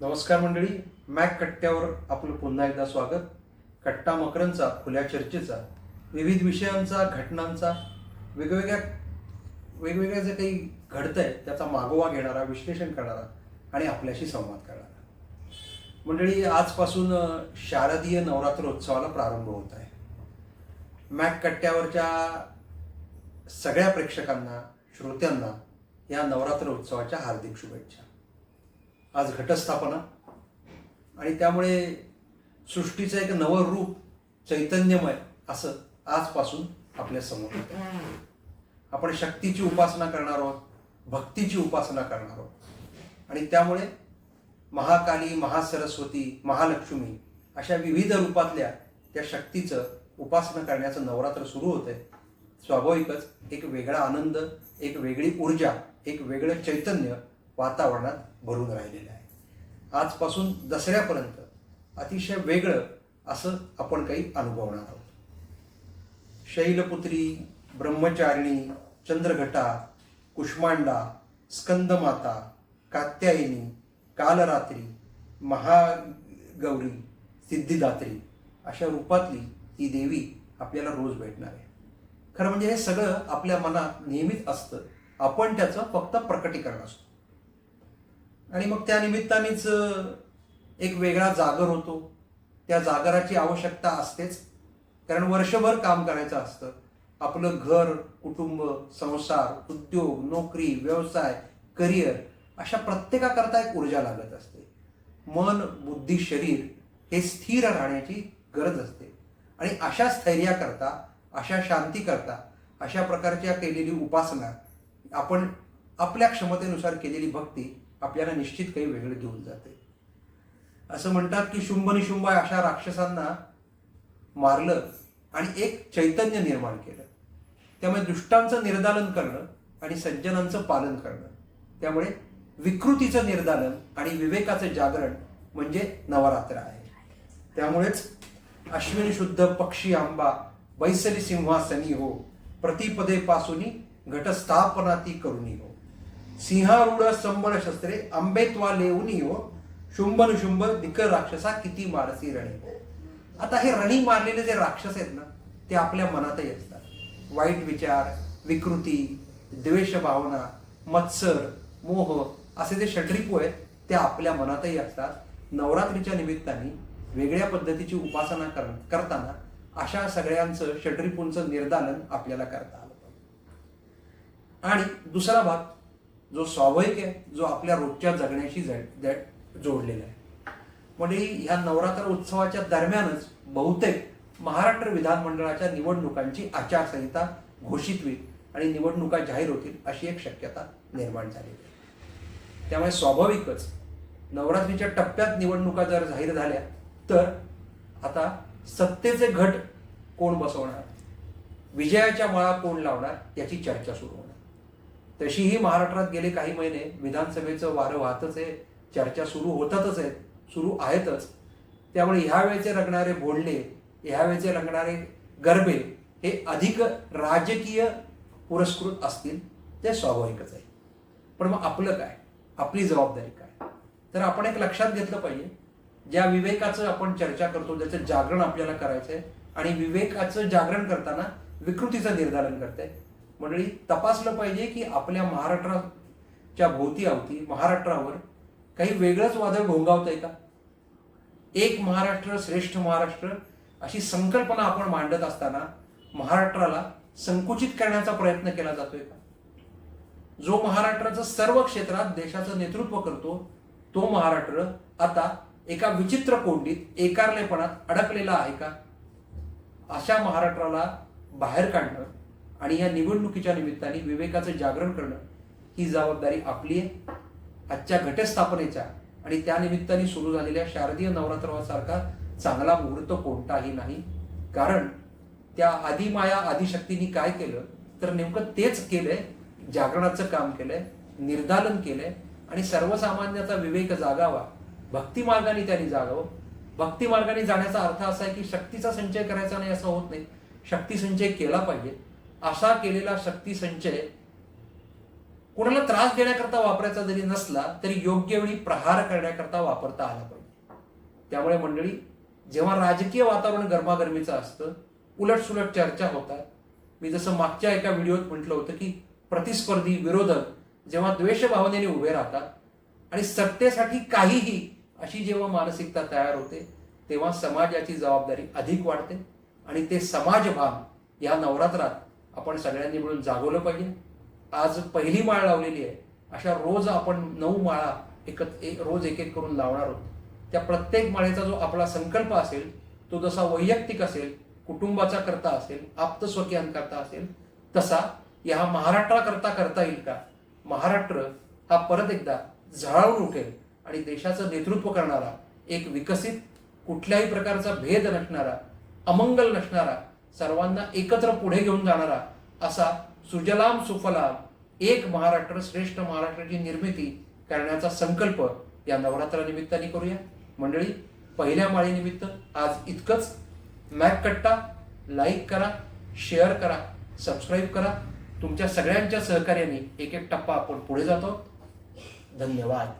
नमस्कार मंडळी मॅक कट्ट्यावर आपलं पुन्हा एकदा स्वागत. कट्टा मकरंचा खुल्या चर्चेचा विविध विषयांचा घटनांचा वेगवेगळ्या वेगवेगळ्या जे काही घडतं आहे त्याचा मागोवा घेणारा विश्लेषण करणारा आणि आपल्याशी संवाद करणारा. मंडळी आजपासून शारदीय नवरात्रोत्सवाला प्रारंभ होत आहे. मॅक कट्ट्यावरच्या सगळ्या प्रेक्षकांना श्रोत्यांना या नवरात्र उत्सवाच्या हार्दिक शुभेच्छा. आज घटस्थापना. आणि त्यामुळे सृष्टीचं एक नवं रूप चैतन्यमय असं आजपासून आपल्यासमोर येतं. आपण शक्तीची उपासना करणार आहोत भक्तीची उपासना करणार आहोत. आणि त्यामुळे महाकाली महासरस्वती महालक्ष्मी अशा विविध रूपातल्या त्या शक्तीचं उपासना करण्याचं नवरात्र सुरू होतंय. स्वाभाविकच एक वेगळा आनंद एक वेगळी ऊर्जा एक वेगळं चैतन्य वातावरणात भरून राहिलेलं आहे. आजपासून दसऱ्यापर्यंत अतिशय वेगळं असं आपण काही अनुभवणार आहोत. शैलपुत्री ब्रह्मचारिणी चंद्रघटा कुष्मांडा स्कंदमाता कात्यायनी कालरात्री महागौरी सिद्धिदात्री अशा रूपातली ही देवी आपल्याला रोज भेटणार आहे. खरं म्हणजे हे सगळं आपल्या मनात नेहमीच असतं. आपण त्याचं फक्त प्रकटीकरण असतो. आणि मग त्या निमित्तानेच एक वेगळा जागर होतो. त्या जागराची आवश्यकता असतेच. कारण वर्षभर काम करायचं असतं. आपलं घर कुटुंब संसार उद्योग नोकरी व्यवसाय करिअर अशा प्रत्येकाकरता एक ऊर्जा लागत असते. मन बुद्धी शरीर हे स्थिर राहण्याची गरज असते. आणि अशा स्थैर्याकरता अशा शांतीकरता अशा प्रकारच्या केलेली उपासना आपण आपल्या क्षमतेनुसार केलेली भक्ती आपल्याला निश्चित काही वेगळं घेऊन जाते. असं म्हणतात की शुंभ निशुंभ अशा राक्षसांना मारलं आणि एक चैतन्य निर्माण केलं. त्यामुळे दुष्टांचं निर्दालन करणं आणि सज्जनांचं पालन करणं. त्यामुळे विकृतीचं निर्दालन आणि विवेकाचं जागरण म्हणजे नवरात्र आहे. त्यामुळेच अश्विनी शुद्ध पक्षी आंबा बैसली सिंहासनी हो प्रतिपदेपासूनी घटस्थापना ती करुणी हो. सिंहारूढ संबळ शस्त्रे आंबेत्वा लेऊनी हो शुंभन शुंभ दिक राक्षसा किती मारसी रणी. आता हे रणी मारलेले जे राक्षस आहेत ना ते आपल्या मनातही असतात. वाईट विचार विकृती द्वेष भावना मत्सर मोह असे जे षटरिपू आहेत ते आपल्या मनातही असतात. नवरात्रीच्या निमित्ताने वेगळ्या पद्धतीची उपासना कर करताना अशा सगळ्यांचं षटरिपूंचं निर्दालन आपल्याला करता आलं आणि दुसरा भाग जो स्वाभाविक आहे जो आपल्या रोजच्या जगण्याशी जोडलेला आहे. म्हणजे ह्या नवरात्र उत्सवाच्या दरम्यानच बहुतेक महाराष्ट्र विधानमंडळाच्या निवडणुकांची आचारसंहिता घोषित होईल आणि निवडणुका जाहीर होतील अशी एक शक्यता निर्माण झालेली आहे. त्यामुळे स्वाभाविकच नवरात्रीच्या टप्प्यात निवडणुका जर जाहीर झाल्या तर आता सत्तेचे घट कोण बसवणार? विजयाच्या माळा कोण लावणार? याची चर्चा सुरू होणार. तशीही महाराष्ट्रात गेले काही महिने विधानसभेचं वारं वाहतच आहे चर्चा सुरू होतातच आहेत सुरू आहेतच. त्यामुळे ह्या वेळेचे रंगणारे बोलणे ह्या वेळेचे रंगणारे गरबे हे अधिक राजकीय पुरस्कृत असतील ते स्वाभाविकच आहे. पण मग आपलं काय? आपली जबाबदारी काय? तर आपण एक लक्षात घेतलं पाहिजे ज्या विवेकाचं आपण चर्चा करतो ज्याचं जागरण आपल्याला करायचंय आणि विवेकाचं जागरण करताना विकृतीचं निर्धारण करते मंडळी तपासलं पाहिजे की आपल्या महाराष्ट्राच्या भोवती अवती महाराष्ट्रावर काही वेगळंच वादळ घोंगावतंय का? एक महाराष्ट्र श्रेष्ठ महाराष्ट्र अशी संकल्पना आपण मांडत असताना महाराष्ट्राला संकुचित करण्याचा प्रयत्न केला जातोय का? जो महाराष्ट्राचं सर्व क्षेत्रात देशाचं नेतृत्व करतो तो महाराष्ट्र आता एका विचित्र कोंडीत एकारलेपणात अडकलेला आहे का? अशा महाराष्ट्राला बाहेर काढणं आणि या निवडणुकीच्या निमित्ताने विवेकाचं जागरण करणं ही जबाबदारी आपली आहे. आजच्या घटस्थापनेच्या आणि त्या निमित्ताने सुरू झालेल्या शारदीय नवरात्रोत्सवासारखा चांगला मुहूर्त कोणताही नाही. कारण त्या आदिमाया आदिशक्तींनी काय केलं? तर नेमकं तेच केलंय. जागरणाचं काम केलंय निर्दालन केलंय आणि सर्वसामान्याचा विवेक जागावा. भक्तिमार्गाने त्यांनी जागावं. भक्तिमार्गाने जाण्याचा अर्थ असा आहे की शक्तीचा संचय करायचा नाही असं होत नाही. शक्ती संचय केला पाहिजे. असा केलेला शक्ती संचय कुणाला त्रास देण्याकरता वापरायचा जरी नसला तरी योग्य वेळी प्रहार करण्याकरता वापरता आला पाहिजे. त्यामुळे मंडळी जेव्हा राजकीय वातावरण गरमागरमीचं असतं उलटसुलट चर्चा होतात. मी जसं मागच्या एका व्हिडिओत म्हटलं होतं की प्रतिस्पर्धी विरोधक जेव्हा द्वेष भावनेने उभे राहतात आणि सत्तेसाठी काहीही अशी जेव्हा मानसिकता तयार होते तेव्हा समाजाची जबाबदारी अधिक वाढते आणि ते समाजभान या नवरात्रात आपण सगळ्यांनी मिळून जागवलं पाहिजे. आज पहिली माळ लावलेली आहे. अशा रोज आपण नऊ माळा एकत एक रोज एक एक करून लावणार आहोत. त्या प्रत्येक माळेचा जो आपला संकल्प असेल तो जसा वैयक्तिक असेल कुटुंबाचा करता असेल आप्तस्वकीयांकरता असेल तसा या महाराष्ट्राकरता करता येईल का? महाराष्ट्र हा परत एकदा झळाळून उठेल आणि देशाचं नेतृत्व करणारा एक विकसित कुठल्याही प्रकारचा भेद नसणारा अमंगल नसणारा सर्वांना एकत्र पुढे घेऊन जाणारा असा सुजलाम सुफलाम एक महाराष्ट्र श्रेष्ठ महाराष्ट्राची निर्मिती करण्याचा संकल्प या नवरात्रा निमित्ताने करूया. मंडळी पहिल्या माळीनिमित्त आज इतकंच. मॅक कट्टा लाईक करा शेअर करा सबस्क्राईब करा. तुमच्या सगळ्यांच्या सहकार्याने एक एक टप्पा आपण पुढे जातो. धन्यवाद.